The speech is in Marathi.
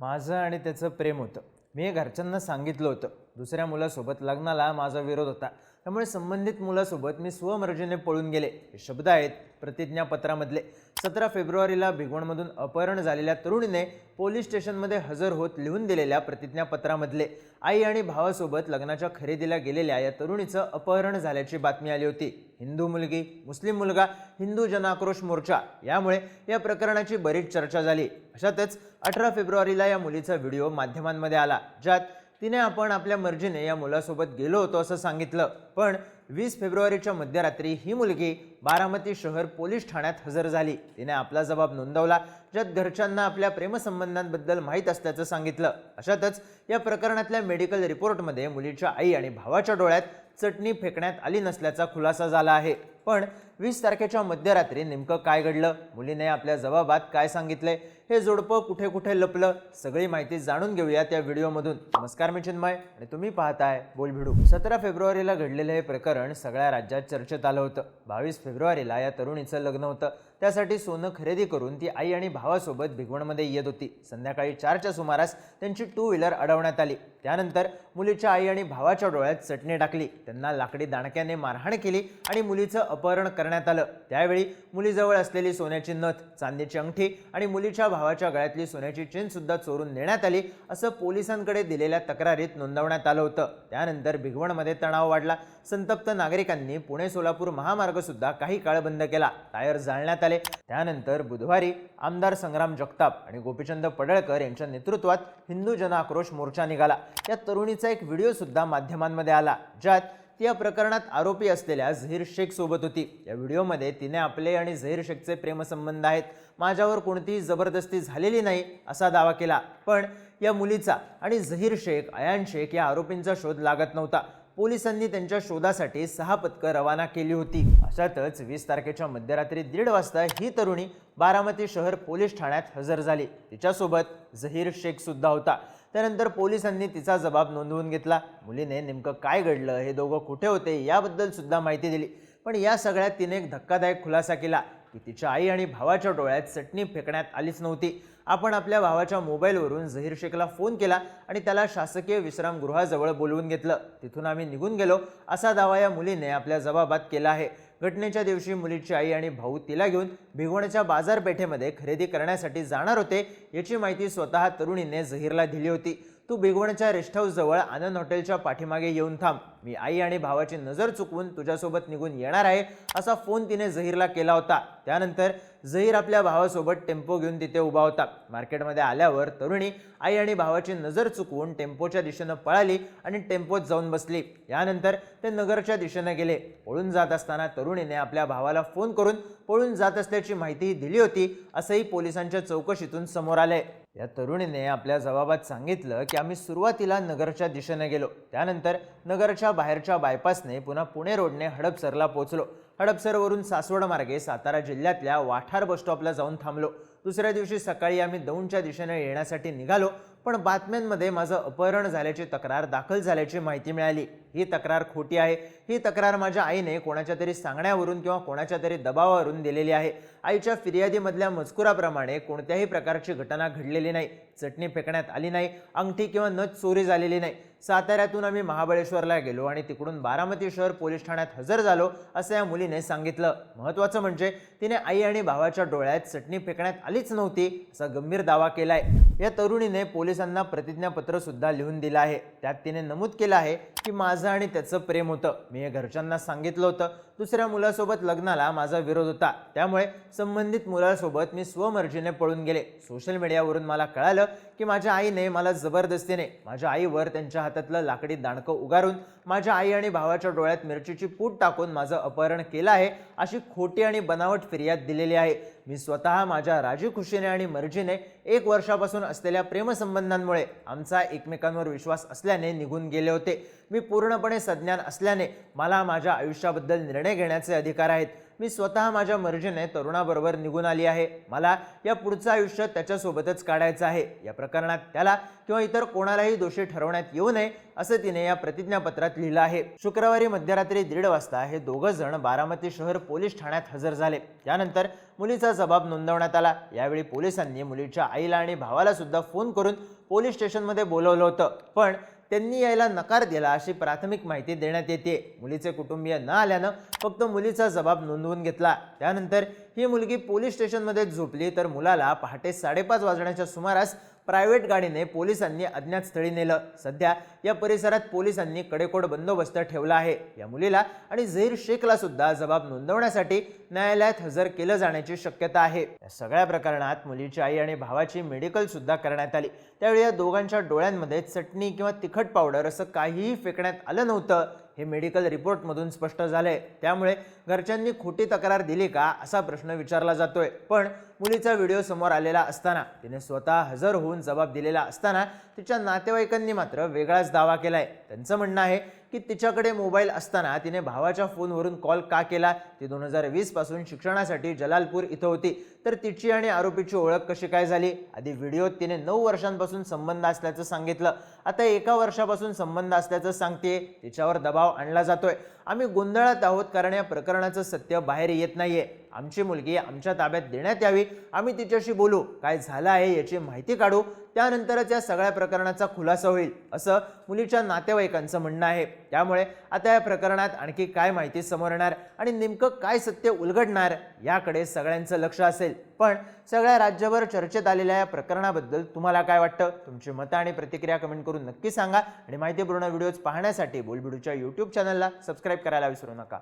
माझं आणि त्याचं प्रेम होतं. मी घरच्यांना सांगितलं होतं. दुसऱ्या मुलासोबत लग्नाला माझा विरोध होता. त्यामुळे संबंधित मुलासोबत मी स्वमर्जीने पळून गेले. हे शब्द आहेत प्रतिज्ञापत्रामधले. सतरा फेब्रुवारीला भिगवणमधून अपहरण झालेल्या तरुणीने पोलीस स्टेशनमध्ये हजर होत लिहून दिलेल्या प्रतिज्ञापत्रामधले. आई आणि भावासोबत लग्नाच्या खरेदीला गेलेल्या या तरुणीचं अपहरण झाल्याची बातमी आली होती. हिंदू मुलगी मुस्लिम मुलगा हिंदू जनाक्रोश मोर्चा यामुळे या प्रकरणाची बरीच चर्चा झाली. अशातच अठरा फेब्रुवारीला या मुलीचा व्हिडिओ माध्यमांमध्ये आला ज्यात तिने आपण आपल्या मर्जीने या मुलासोबत गेलो होतो असं सांगितलं. पण वीस फेब्रुवारीच्या मध्यरात्री ही मुलगी बारामती शहर पोलीस ठाण्यात हजर झाली. तिने आपला जबाब नोंदवला ज्यात घरच्यांना आपल्या प्रेमसंबंधांबद्दल माहीत असल्याचं सांगितलं. अशातच या प्रकरणातल्या मेडिकल रिपोर्टमध्ये मुलीच्या आई आणि भावाच्या डोळ्यात चटणी फेकण्यात आली नसल्याचा खुलासा झाला आहे. पण वीस तारखेच्या मध्यरात्री नेमकं काय घडलं? मुलीने आपल्या जबाबात काय सांगितलंय? हे जोडपं कुठे कुठे लपलं? सगळी माहिती जाणून घेऊया त्या व्हिडिओमधून. नमस्कार मी चिन्मय आणि तुम्ही पाहताय बोल भिडू सतरा फेब्रुवारीला घडलेलं हे प्रकरण सगळ्या राज्यात चर्चेत आलं होतं. बावीस फेब्रुवारीला या तरुणीचं लग्न होतं. त्यासाठी सोनं खरेदी करून ती आई आणि भावासोबत भिगवणमध्ये येत होती. संध्याकाळी चारच्या सुमारास त्यांची टू व्हीलर अडवण्यात आली. त्यानंतर मुलीच्या आई आणि भावाच्या डोळ्यात चटणी टाकली. त्यांना लाकडी दाणक्याने मारहाण केली आणि मुलीचं अपहरण करण्यात आलं. त्यावेळी मुलीजवळ असलेली सोन्याची नथ चांदीची अंगठी आणि मुलीच्या भावाच्या गळ्यातली सोन्याची चेनसुद्धा चोरून नेण्यात आली असं पोलिसांकडे दिलेल्या तक्रारीत नोंदवण्यात आलं होतं. त्यानंतर भिगवणमध्ये तणाव वाढला. संतप्त नागरिकांनी पुणे सोलापूर महामार्गसुद्धा काही काळ बंद केला. टायर जाळण्यात आले. त्यानंतर बुधवारी आमदार संग्राम जगताप आणि गोपीचंद पडळकर यांच्या नेतृत्वात हिंदू जनआक्रोश मोर्चा निघाला. या तरुणीचा एक व्हिडिओ सुद्धा माध्यमांमध्ये आला ज्यात या प्रकरणात आरोपी असलेल्या झहीर शेख सोबत होती. या व्हिडिओमध्ये तिने आपले आणि झहीर शेखचे प्रेमसंबंध आहेत. माझ्यावर कोणतीही जबरदस्ती झालेली नाही असा दावा केला. पण या मुलीचा आणि झहीर शेख अयान शेख या आरोपींचा शोध लागत नव्हता. पोलिसांनी त्यांच्या शोधासाठी सहा पथकं रवाना केली होती. अशातच वीस तारखेच्या मध्यरात्री दीड वाजता ही तरुणी बारामती शहर पोलीस ठाण्यात हजर झाली. तिच्यासोबत झहीर शेख सुद्धा होता. त्यानंतर पोलिसांनी तिचा जबाब नोंदवून घेतला. मुलीने नेमकं काय घडलं हे दोघं कुठे होते याबद्दल सुद्धा माहिती दिली. पण या सगळ्यात तिने एक धक्कादायक खुलासा केला की तिच्या आई आणि भावाच्या डोळ्यात चटणी फेकण्यात आलीच नव्हती. आपण आपल्या भावाच्या मोबाईलवरून झहीर शेखला फोन केला आणि त्याला शासकीय विश्रामगृहाजवळ बोलवून घेतलं. तिथून आम्ही निघून गेलो असा दावा या मुलीने आपल्या जबाबात केला आहे. घटनेच्या दिवशी मुलीची आई आणि भाऊ तिला घेऊन भिगवणच्या बाजारपेठेमध्ये खरेदी करण्यासाठी जाणार होते याची माहिती स्वतः तरुणीने झहीरला दिली होती. तू भिगवणच्या रेस्ट हाऊसजवळ आनंद हॉटेलच्या पाठीमागे येऊन थांब. मी आई आणि भावाची नजर चुकवून तुझ्यासोबत निघून येणार आहे असा फोन तिने झहीरला केला होता. त्यानंतर झहीर आपल्या भावासोबत टेम्पो घेऊन तिथे उभा होता. मार्केटमध्ये आल्यावर तरुणी आई आणि भावाची नजर चुकवून टेम्पोच्या दिशेनं पळाली आणि टेम्पोत जाऊन बसली. यानंतर ते नगरच्या दिशेनं गेले. पळून जात असताना तरुणीने आपल्या भावाला फोन करून पळून जात असल्याची माहितीही दिली होती असंही पोलिसांच्या चौकशीतून समोर आलंय. या तरुणीने आपल्या जबाबात सांगितलं की आम्ही सुरुवातीला नगरच्या दिशेने गेलो. त्यानंतर नगरच्या बाहेरच्या बायपासने पुन्हा पुणे रोडने हडपसरला पोचलो हडपसरवरून सासवड मार्गे सातारा जिल्ह्यातल्या वाठार बसस्टॉपला जाऊन थांबलो. दुसऱ्या दिवशी सकाळी आम्ही दौंडच्या दिशेने येण्यासाठी निघालो पण बातम्यांमध्ये माझं अपहरण झाल्याची तक्रार दाखल झाल्याची माहिती मिळाली. ही तक्रार खोटी आहे. ही तक्रार माझ्या आईने कोणाच्या तरी सांगण्यावरून किंवा कोणाच्या तरी दबावावरून दिलेली आहे. आईच्या फिर्यादीमधल्या मजकुराप्रमाणे कोणत्याही प्रकारची घटना घडलेली नाही. चटणी फेकण्यात आली नाही. अंगठी किंवा नथ चोरी झालेली नाही. साताऱ्यातून आम्ही महाबळेश्वरला गेलो आणि तिकडून बारामती शहर पोलीस ठाण्यात हजर झालो असं या मुलीने सांगितलं. महत्त्वाचं म्हणजे तिने आई आणि भावाच्या डोळ्यात चटणी फेकण्यात आलीच नव्हती असा गंभीर दावा केलाय. या तरुणीने पोलिसांना प्रतिज्ञापत्र सुद्धा लिहून दिलं आहे. त्यात तिने नमूद केलं आहे की माझं आणि त्याचं प्रेम होतं. मी हे घरच्यांना सांगितलं होतं. दुसऱ्या मुलासोबत लग्नाला माझा विरोध होता. त्यामुळे संबंधित मुलासोबत मी स्वमर्जीने पळून गेले. सोशल मीडियावरून मला कळालं की माझ्या आईने मला जबरदस्तीने माझ्या आईवर त्यांच्या हातातलं लाकडी दाणकं उगारून माझ्या आई आणि भावाच्या डोळ्यात मिरचीची पूट टाकून माझं अपहरण केलं आहे. अशी खोटी आणि बनावट फिर्याद दिलेली आहे. मी स्वतः माझ्या राजी खुशीने आणि मर्जीने एक वर्षापासून असलेल्या प्रेमसंबंधांमुळे आमचा एकमेकांवर विश्वास असल्याने निघून गेले होते. मी पूर्णपणे सज्ञान असल्याने मला माझ्या आयुष्याबद्दल निर्णय घेण्याचे अधिकार आहेत. मी स्वतः माझ्या मर्जीने तरुणाबरोबर निघून आली आहे. मला या पुढचं आयुष्य त्याच्यासोबतच काढायचं आहे. या प्रकरणात त्याला किंवा इतर कोणालाही दोषी ठरवण्यात येऊ नये असं तिने या प्रतिज्ञापत्रात लिहिलं आहे. शुक्रवारी मध्यरात्री दीड वाजता हे दोघं जण बारामती शहर पोलीस ठाण्यात हजर झाले. त्यानंतर मुलीचा जबाब नोंदवण्यात आला. यावेळी पोलिसांनी मुलीच्या आईला आणि भावाला सुद्धा फोन करून पोलीस स्टेशनमध्ये बोलवलं होतं. पण त्यांनी यायला नकार दिला अशी प्राथमिक माहिती देण्यात येते. मुलीचे कुटुंबीय न आल्यानं फक्त मुलीचा जबाब नोंदवून घेतला. त्यानंतर ही मुलगी पोलीस स्टेशनमध्ये झोपली तर मुलाला पहाटे साडेपाच वाजण्याच्या सुमारास प्रायव्हेट गाडीने पोलिसांनी अज्ञात स्थळी नेलं. सध्या या परिसरात पोलिसांनी कडेकोड बंदोबस्त ठेवला आहे. या मुलीला आणि झहीर शेखला सुद्धा जबाब नोंदवण्यासाठी न्यायालयात हजर केलं जाण्याची शक्यता आहे. या सगळ्या प्रकरणात मुलीची आई आणि भावाची मेडिकल सुद्धा करण्यात आली. त्यावेळी या दोघांच्या डोळ्यांमध्ये चटणी किंवा तिखट पावडर असं काहीही फेकण्यात आलं नव्हतं. हे मेडिकल रिपोर्टमधून स्पष्ट झालंय. त्यामुळे घरच्यांनी खोटी तक्रार दिली का असा प्रश्न विचारला जातोय. पण मुलीचा व्हिडिओ समोर आलेला असताना तिने स्वतः हजर होऊन जबाब दिलेला असताना तिच्या नातेवाईकांनी मात्र वेगळाच दावा केलाय. त्यांचं म्हणणं आहे की तिच्याकडे मोबाईल असताना तिने भावाच्या फोनवरून कॉल का केला? ती दोन हजार वीसपासून शिक्षणासाठी जलालपूर इथं होती. तर तिची आणि आरोपीची ओळख कशी काय झाली? आधी व्हिडिओत तिने नऊ वर्षांपासून संबंध असल्याचं सांगितलं. आता एका वर्षापासून संबंध असल्याचं सांगते तिच्यावर दबाव आणला जातोय. आम्ही गोंधळात आहोत कारण या प्रकरणाचं सत्य बाहेर येत नाहीये. आमची मुलगी आमच्या ताब्यात देण्यात यावी. आम्ही तिच्याशी बोलू काय झालं आहे याची माहिती काढू. त्यानंतरच या सगळ्या प्रकरणाचा खुलासा होईल असं मुलीच्या नातेवाईकांचं म्हणणं आहे. त्यामुळे आता या प्रकरणात आणखी काय माहिती समोर येणार आणि नेमकं काय सत्य उलगडणार याकडे सगळ्यांचं लक्ष असेल. पण सगळ्या राज्यभर चर्चेत आलेल्या या प्रकरणाबद्दल तुम्हाला काय वाटतं? तुमची मतं आणि प्रतिक्रिया कमेंट करून नक्की सांगा. आणि माहितीपूर्ण व्हिडिओज पाहण्यासाठी बोलबिडूच्या यूट्यूब चॅनलला सबस्क्राईब करायला विसरू नका.